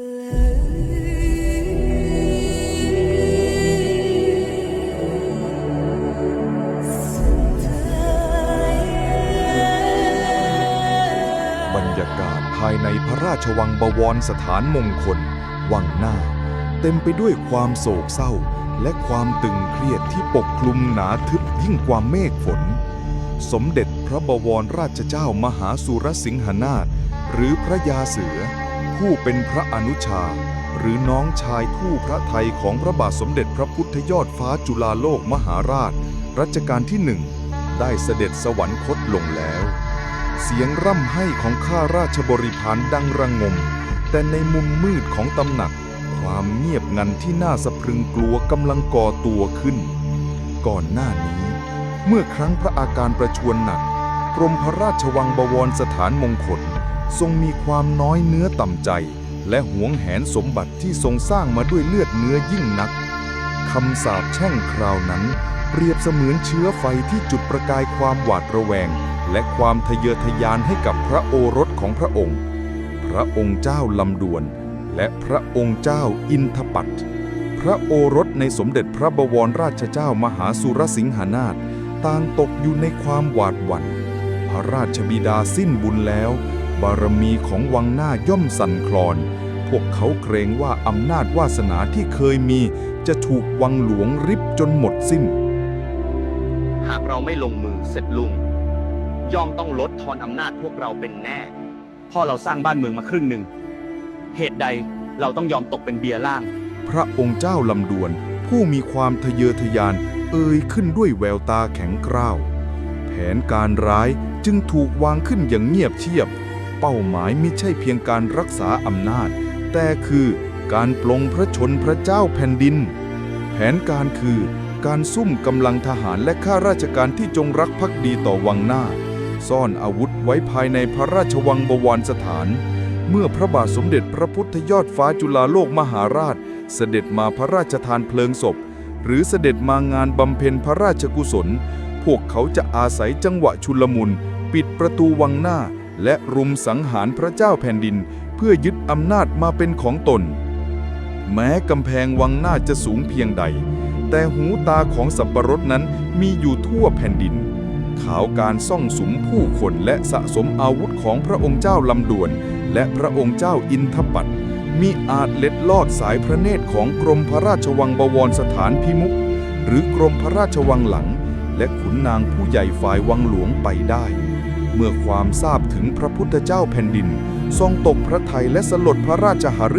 บรรยากาศภายในพระราชวังบวรสถานมงคล วังหน้า เต็มไปด้วยความโศกเศร้า และความตึงเครียดที่ปกคลุมหนาทึบยิ่งกว่าเมฆฝน สมเด็จพระบวรราชเจ้ามหาสุรสิงหนาถหรือพระยาเสือ ผู้เป็นพระอนุชา หรือน้องชายทู่พระไทยของพระบาทสมเด็จพระพุทธยอดฟ้าจุฬาโลกมหาราช รัชกาลที่หนึ่งได้เสด็จสวรรคตลงแล้ว เสียงร่ำไห้ของข้าราชบริพารดังระงม แต่ในมุมมืดของตำหนัก ความเงียบงันที่น่าสะพรึงกลัวกำลังก่อตัวขึ้น ก่อนหน้านี้ เมื่อครั้งพระอาการประชวรหนัก กรมพระราชวังบวรสถานมงคล ทรงมีความน้อยเนื้อต่ำใจ และหวงแหนสมบัติที่ทรงสร้างมาด้วยเลือดเนื้อยิ่งนักคำสาปแช่งคราวนั้น เปรียบเสมือนเชื้อไฟที่จุดประกายความหวาดระแวง และความทะเยอทะยานให้กับพระโอรสของพระองค์ พระองค์เจ้าลำดวน และพระองค์เจ้าอินทปัตพระโอรสในสมเด็จพระบวรราชเจ้ามหาสุรสิงหานาถต่างตกอยู่ในความหวาดหวัน่น พระราชบิดาสิ้นบุญแล้ว บารมีของวังหน้าย่อมสั่นคลอน พวกเขาเกรงว่าอำนาจวาสนาที่เคยมี จะถูกวังหลวงริบจนหมดสิ้น หากเราไม่ลงมือเสร็จลุง ย่อมต้องลดทอนอำนาจพวกเราเป็นแน่ พ่อเราสร้างบ้านเมืองมาครึ่งหนึ่ง เหตุใดเราต้องยอมตกเป็นเบียร์ล่าง พระองค์เจ้าลำดวน ผู้มีความทะเยอทะยาน เอ่ยขึ้นด้วยแววตาแข็งกร้าว แผนการร้ายจึงถูกวางขึ้นอย่างเงียบเชียบ เป้าหมายไม่ใช่เพียงการรักษาอำนาจ แต่คือการปลงพระชนพระเจ้าแผ่นดิน แผนการคือการซุ่มกำลังทหารและข้าราชการที่จงรักภักดีต่อวังหน้า ซ่อนอาวุธไว้ภายในพระราชวังบวรสถาน เมื่อพระบาทสมเด็จพระพุทธยอดฟ้าจุฬาโลกมหาราช เสด็จมาพระราชทานเพลิงศพ หรือเสด็จมางานบำเพ็ญพระราชกุศล พวกเขาจะอาศัยจังหวะชุลมุน ปิดประตูวังหน้า และรุมสังหารพระเจ้าแผ่นดิน เพื่อยึดอำนาจมาเป็นของตน แม้กำแพงวังหน้าจะสูงเพียงใด แต่หูตาของสับปะรดนั้นมีอยู่ทั่วแผ่นดิน ข่าวการซ่องสุมผู้คนและสะสมอาวุธของพระองค์เจ้าลำดวน และพระองค์เจ้าอินทปัตมีอาจเล็ดลอดสายพระเนตรของกรมพระราชวังบวรสถานพิมุขหรือกรมพระราชวังหลัง และขุนนางผู้ใหญ่ฝ่ายวังหลวงไปได้ เมื่อความทราบถึงพระพุทธเจ้าแผ่นดิน ทรงตกพระทัยและสลดพระราชหฤ